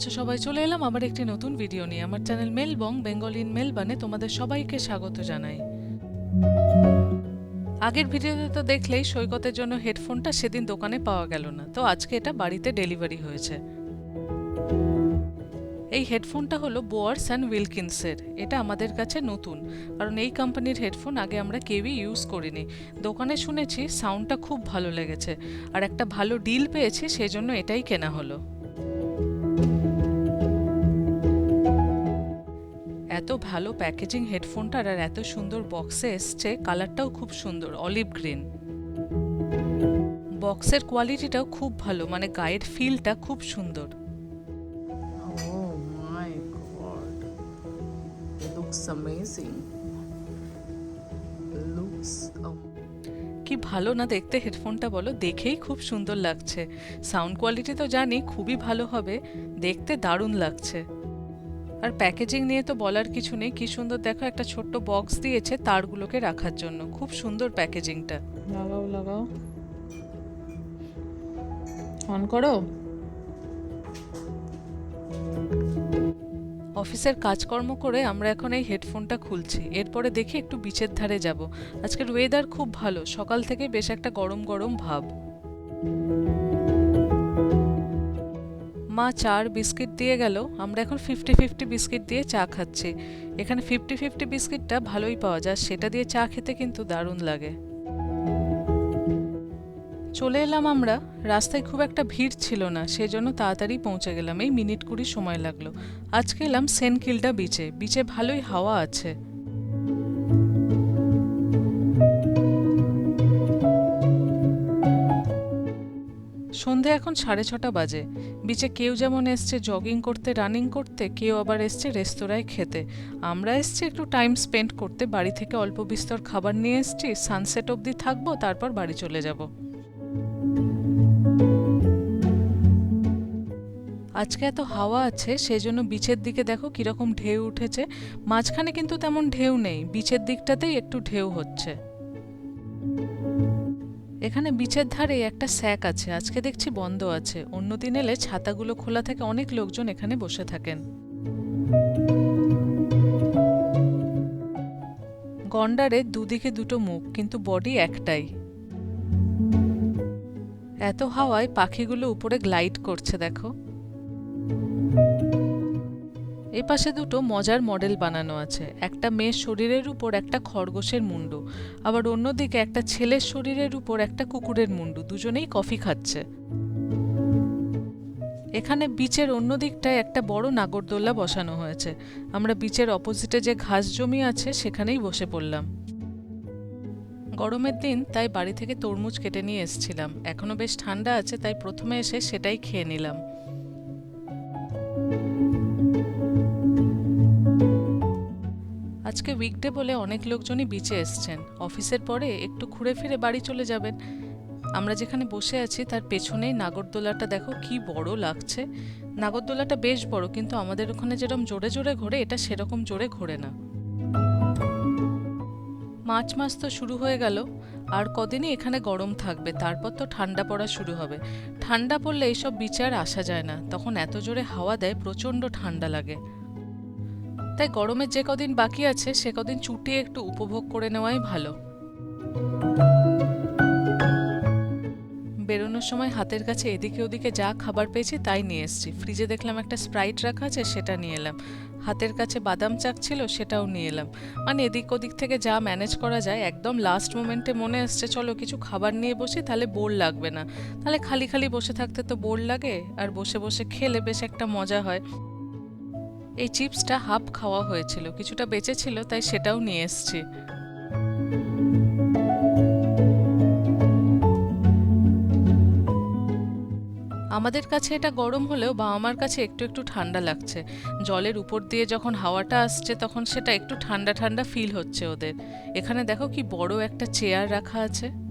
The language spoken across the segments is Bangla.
আছো সবাই চলে এলাম আবার একটি নতুন ভিডিও নিয়ে। আমার চ্যানেল মেলবং বেঙ্গল ইন মেলবানে তোমাদের সবাইকে স্বাগত জানাই। আগের ভিডিওতে তো দেখলেই সৈকতের জন্য হেডফোনটা সেদিন দোকানে পাওয়া গেল না, তো আজকে এটা বাড়িতে ডেলিভারি হয়েছে। এই হেডফোনটা হলো বোয়ার্স অ্যান্ড উইলকিন্সের, এটা আমাদের কাছে নতুন, কারণ এই কোম্পানির হেডফোন আগে আমরা কেউই ইউজ করিনি। দোকানে শুনেছি সাউন্ডটা খুব ভালো লেগেছে, আর একটা ভালো ডিল পেয়েছি সেই জন্য এটাই কেনা হলো। এত ভালো প্যাকেজিং হেডফোনটার আর এত সুন্দর বক্সে এসছে কালারটাও খুব সুন্দর অলিভ গ্রিন বক্সের কোয়ালিটিটাও খুব ভালো মানে গায়ের ফিলটা খুব সুন্দর। Oh কি ভালো না দেখতে হেডফোনটা বলো দেখেই খুব সুন্দর লাগছে। সাউন্ড কোয়ালিটি তো জানি খুবই ভালো হবে দেখতে দারুণ লাগছে। আর প্যাকেজিং নিয়ে তো বলার কিছু নেই। কি সুন্দর দেখো একটা ছোট্ট বক্স দিয়েছে তারগুলোকে রাখার জন্য। খুব সুন্দর প্যাকেজিংটা লাগাও লাগাও। অন করো? অফিসের কাজকর্ম করে আমরা এখন এই হেডফোনটা খুলছি। এরপরে দেখি একটু বিচের ধারে যাব। আজকের ওয়েদার খুব ভালো। সকাল থেকে বেশ একটা গরম গরম ভাব। মা চার বিস্কিট দিয়ে গেল, আমরা এখন ফিফটি ফিফটি বিস্কিট দিয়ে চা খাচ্ছি। এখানে ফিফটি ফিফটি বিস্কিটটা ভালোই পাওয়া যায় সেটা দিয়ে চা খেতে কিন্তু দারুণ লাগে। চলে এলাম আমরা, রাস্তায় খুব একটা ভিড় ছিল না, সেজন্য তাড়াতাড়ি পৌঁছে গেলাম। এই মিনিট কুড়ি সময় লাগল। আজকে এলাম সেনকিল্ডা বিচে বিচে ভালোই হাওয়া আছে। সন্ধে এখন সাড়ে ছটা বাজে। বিচে কেউ যেমন এসছে জগিং করতে রানিং করতে, কেউ আবার এসছে রেস্তোরাঁয় খেতে। আমরা এসছি একটু টাইম স্পেন্ড করতে, বাড়ি থেকে অল্প বিস্তর খাবার নিয়ে এসছি সানসেট অবধি থাকব, তারপর বাড়ি চলে যাব। আজকে এত হাওয়া আছে, সেজন্য বিচের দিকে দেখো কীরকম ঢেউ উঠেছে। মাঝখানে কিন্তু তেমন ঢেউ নেই, বিচের দিকটাতেই একটু ঢেউ হচ্ছে। এখানে বিচের ধারে একটা স্যাক আছে, আজকে দেখছি বন্ধ আছে। অন্য দিন এলে ছাতাগুলো খোলা থেকে অনেক লোকজন এখানে বসে থাকেন। গন্ডারের দুদিকে দুটো মুখ, কিন্তু বডি একটাই। এত হাওয়ায় পাখিগুলো উপরে গ্লাইড করছে, দেখো। এ পাশে দুটো মজার মডেল বানানো আছে। একটা মেয়ের শরীরের উপর একটা খরগোশের মুন্ডু। আবার অন্যদিকে একটা ছেলের শরীরের উপর একটা কুকুরের মুন্ডু। দুজনেই কফি খাচ্ছে। এখানে বিচের অন্য দিকটায় একটা বড় নাগরদোল্লা বসানো হয়েছে। আমরা বিচের অপোজিটে যে ঘাস জমি আছে, সেখানেই বসে পড়লাম। গরমের দিন তাই বাড়ি থেকে তরমুজ কেটে নিয়ে এসেছিলাম। এখনও বেশ ঠান্ডা আছে, তাই প্রথমে এসে সেটাই খেয়ে নিলাম। আজকে উইকডে বলে অনেক লোকজনই বিচে এসছেন। অফিসের পরে একটু ঘুরে ফিরে বাড়ি চলে যাবেন। আমরা যেখানে বসে আছি, তার পেছনেই নাগরদোলাটা দেখো কি বড় লাগছে। নাগরদোলাটা বেশ বড়, কিন্তু আমাদের ওখানে যেরকম জোরে জোরে ঘোরে, এটা সেরকম জোরে ঘোরে না। মার্চ মাস তো শুরু হয়ে গেল, আর কদিনই এখানে গরম থাকবে, তারপর তো ঠান্ডা পড়া শুরু হবে। ঠান্ডা পড়লে এইসব বিচার আসা যায় না, তখন এত জোরে হাওয়া দেয়, প্রচণ্ড ঠান্ডা লাগে। তাই গরমের যে কদিন বাকি আছে, সে কদিন চুটিয়ে একটু উপভোগ করে নেওয়াই ভালো। বেরোনোর সময় হাতের কাছে এদিকে ওদিকে যা খাবার পেয়েছি তাই নিয়ে এসেছি। ফ্রিজে দেখলাম একটা স্প্রাইট রাখা আছে, সেটা নিয়ে এলাম। হাতের কাছে বাদাম চাক ছিল, সেটাও নিয়ে এলাম। মানে এদিক ওদিক থেকে যা ম্যানেজ করা যায়, একদম লাস্ট মোমেন্টে মনে আসছে, চলো কিছু খাবার নিয়ে বসি, তাহলে বোর লাগবে না। তাহলে খালি খালি বসে থাকতে তো বোর লাগে, আর বসে বসে খেলে বেশ একটা মজা হয়। এই চিপসটা হাফ খাওয়া হয়েছিল, কিছুটা বেঁচে ছিল তাই সেটাও নিয়ে এসেছি। আমাদের কাছে এটা গরম হলেও বা আমার কাছে একটু একটু ঠান্ডা লাগছে। জলের উপর দিয়ে যখন হাওয়াটা আসছে, তখন সেটা একটু ঠান্ডা ঠান্ডা ফিল হচ্ছে ওদের। এখানে দেখো কি বড় একটা চেয়ার রাখা আছে।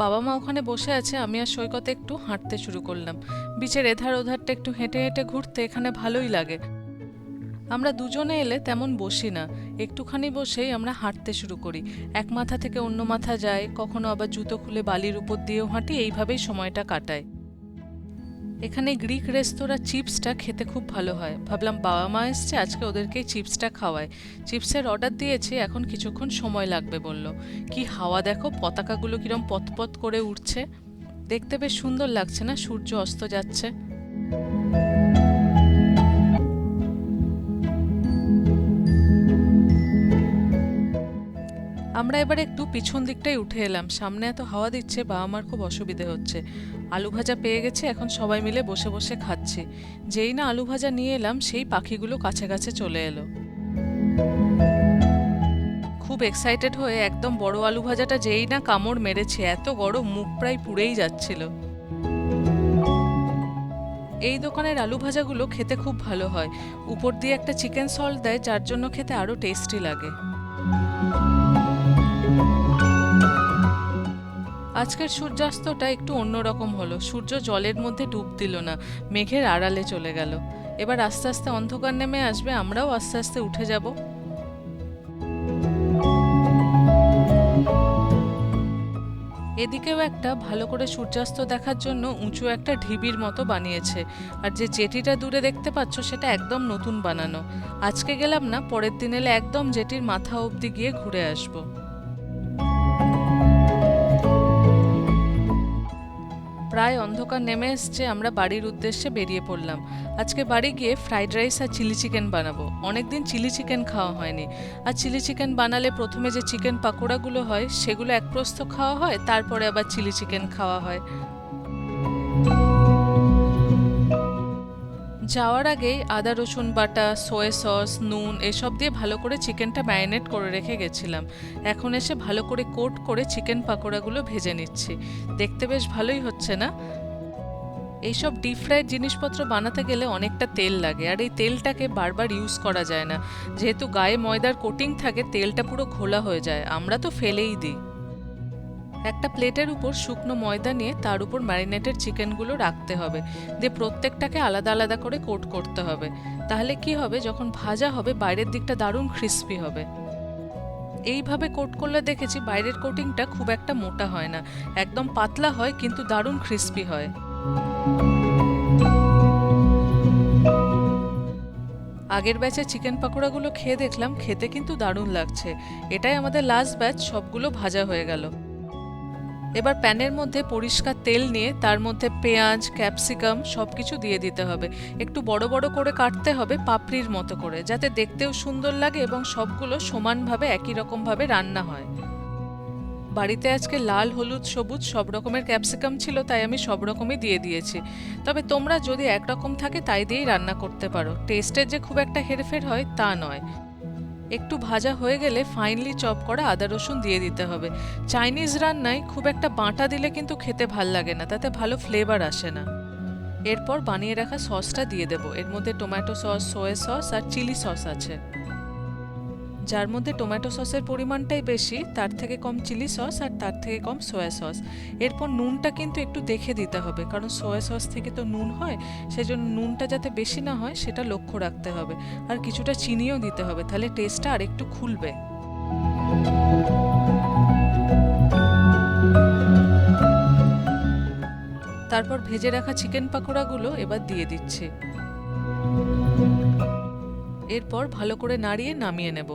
বাবা মা ওখানে বসে আছে, আমি আর সৈকতে একটু হাঁটতে শুরু করলাম। বিচের এধার ওধারটা একটু হেঁটে হেঁটে ঘুরতে এখানে ভালোই লাগে। আমরা দুজনে এলে তেমন বসি না, একটুখানি বসেই আমরা হাঁটতে শুরু করি। এক মাথা থেকে অন্য মাথা যায়, কখনো আবার জুতো খুলে বালির উপর দিয়েও হাঁটি, এইভাবেই সময়টা কাটায় এখানে গ্রিক রেস্তোরাঁ চিপসটা খেতে খুব ভালো হয়। ভাবলাম বাবা মা এসছে, আজকে ওদেরকেই চিপসটা খাওয়ায় চিপসের অর্ডার দিয়েছি, এখন কিছুক্ষণ সময় লাগবে বলল। কি হাওয়া দেখো, পতাকাগুলো কিরম পতপত করে উঠছে দেখতে বেশ সুন্দর লাগছে না, সূর্য অস্ত যাচ্ছে। আমরা এবার একটু পিছন দিকটাই উঠে এলাম। সামনে এত হাওয়া দিচ্ছে বাবা মার খুব অসুবিধে হচ্ছে। আলু ভাজা পেয়ে গেছে, এখন সবাই মিলে বসে বসে খাচ্ছি। যেই না আলু ভাজা নিয়ে এলাম, সেই পাখিগুলো কাছে কাছে চলে এলো। খুব এক্সাইটেড হয়ে একদম বড় আলু ভাজাটা যেই না কামড় মেরেছে, এত গরম মুখ প্রায় পুড়েই যাচ্ছিল। এই দোকানের আলু ভাজাগুলো খেতে খুব ভালো হয়। উপর দিয়ে একটা চিকেন সল্ট দেয়, যার জন্য খেতে আরও টেস্টি লাগে। আজকের সূর্যাস্তটা একটু অন্যরকম হলো। সূর্য জলের মধ্যে ডুব দিল না, মেঘের আড়ালে চলে গেল। এবার আস্তে আস্তে অন্ধকার নেমে আসবে, আমরাও আস্তে আস্তে উঠে যাব। এদিকেও একটা ভালো করে সূর্যাস্ত দেখার জন্য উঁচু একটা ঢিবির মতো বানিয়েছে। আর যে জেটিটা দূরে দেখতে পাচ্ছ, সেটা একদম নতুন বানানো। আজকে গেলাম না, পরের দিন এলে একদম জেটির মাথা অবধি গিয়ে ঘুরে আসব। প্রায় অন্ধকার নেমে এসছে, আমরা বাড়ির উদ্দেশ্যে বেরিয়ে পড়লাম। আজকে বাড়ি গিয়ে ফ্রাইড রাইস আর চিলি চিকেন বানাবো। অনেকদিন চিলি চিকেন খাওয়া হয়নি। আর চিলি চিকেন বানালে প্রথমে যে চিকেন পাকোড়াগুলো হয়, সেগুলো এক প্রস্থ খাওয়া হয়, তারপরে আবার চিলি চিকেন খাওয়া হয়। যাওয়ার আগেই আদা, রসুন বাটা সয়া সস নুন এসব দিয়ে ভালো করে চিকেনটা ম্যারিনেট করে রেখে গেছিলাম। এখন এসে ভালো করে কোট করে চিকেন পাকোড়াগুলো ভেজে নিচ্ছি। দেখতে বেশ ভালোই হচ্ছে না? এইসব ডিপ ফ্রাইড জিনিসপত্র বানাতে গেলে অনেকটা তেল লাগে, আর এই তেলটাকে বারবার ইউজ করা যায় না। যেহেতু গায়ে ময়দার কোটিং থাকে, তেলটা পুরো ঘোলা হয়ে যায়। আমরা তো ফেলেই দিই। একটা প্লেটের উপর শুকনো ময়দা নিয়ে তার উপর ম্যারিনেটেড চিকেনগুলো রাখতে হবে। দিয়ে প্রত্যেকটাকে আলাদা আলাদা করে কোট করতে হবে। তাহলে কি হবে? যখন ভাজা হবে, বাইরের দিকটা দারুণ ক্রিস্পি হবে। এইভাবে কোট করলে দেখেছি বাইরের কোটিংটা খুব একটা মোটা হয় না। একদম পাতলা হয়, কিন্তু দারুণ ক্রিস্পি হয়। আগের ব্যাচে চিকেন পাকোড়াগুলো খেয়ে দেখলাম, খেতে কিন্তু দারুণ লাগছে। এটাই আমাদের লাস্ট ব্যাচ সবগুলো ভাজা হয়ে গেল। এবার প্যানের মধ্যে পরিষ্কার তেল নিয়ে তার মধ্যে পেঁয়াজ, ক্যাপসিকাম সব কিছু দিয়ে দিতে হবে। একটু বড় বড় করে কাটতে হবে পাপড়ির মতো করে, যাতে দেখতেও সুন্দর লাগে এবং সবগুলো সমানভাবে একই রকমভাবে রান্না হয়। বাড়িতে আজকে লাল, হলুদ, সবুজ সব রকমের ক্যাপসিকাম ছিল, তাই আমি সব রকমই দিয়ে দিয়েছি। তবে তোমরা যদি একরকম থাকে তাই দিয়েই রান্না করতে পারো। টেস্টের যে খুব একটা হেরফের হয় তা নয়। একটু ভাজা হয়ে গেলে ফাইনলি চপ করা আদা রসুন দিয়ে দিতে হবে। চাইনিজ রান্নায় খুব একটা বাঁটা দিলে কিন্তু খেতে ভালো লাগে না, তাতে ভালো ফ্লেভার আসে না। এরপর বানিয়ে রাখা সসটা দিয়ে দেবো। এর মধ্যে টমেটো সস সোয়া সস আর চিলি সস আছে। যার মধ্যে টমেটো সসের পরিমাণটাই বেশি, তার থেকে কম চিলি সস আর তার থেকে কম সোয়া সস এরপর নুনটা কিন্তু একটু দেখে দিতে হবে, কারণ সোয়া সস থেকে তো নুন হয়, সেজন্য নুনটা যাতে বেশি না হয়, সেটা লক্ষ্য রাখতে হবে। আর কিছুটা চিনিও দিতে হবে, তাহলে টেস্টটা আর একটু খুলবে। তারপর ভেজে রাখা চিকেন পাকোড়াগুলো এবার দিয়ে দিচ্ছি। এরপর ভালো করে নাড়িয়ে নামিয়ে নেব।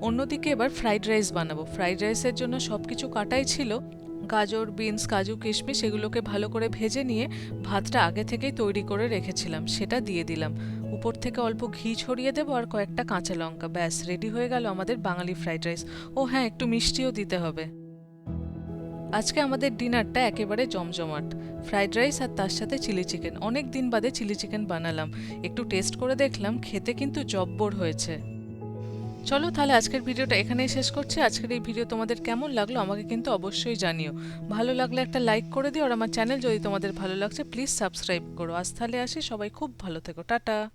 অন্যদিকে এবার ফ্রাইড রাইস বানাবো। ফ্রাইড রাইসের জন্য সব কিছু কাটাই ছিল। গাজর বিনস কাজু, কিশমিশ এগুলোকে ভালো করে ভেজে নিয়ে ভাতটা আগে থেকেই তৈরি করে রেখেছিলাম। সেটা দিয়ে দিলাম। উপর থেকে অল্প ঘি ছড়িয়ে দেবো আর কয়েকটা কাঁচা লঙ্কা। ব্যাস রেডি হয়ে গেল আমাদের বাঙালি ফ্রাইড রাইস ও হ্যাঁ একটু মিষ্টিও দিতে হবে। আজকে আমাদের ডিনারটা একেবারে জমজমাট। ফ্রাইড রাইস আর তার সাথে চিলি চিকেন। অনেক দিন বাদে চিলি চিকেন বানালাম। একটু টেস্ট করে দেখলাম, খেতে কিন্তু জব্বর হয়েছে। চলো তাহলে আজকের ভিডিওটা এখানেই শেষ করছি। আজকের এই ভিডিও তোমাদের কেমন লাগল আমাকে কিন্তু অবশ্যই জানিও। ভালো লাগলে একটা লাইক করে দিও আর আমার চ্যানেল যদি তোমাদের ভালো লাগছে, প্লিজ সাবস্ক্রাইব করো। আজ তাহলে আসি, সবাই খুব ভালো থেকো। টাটা।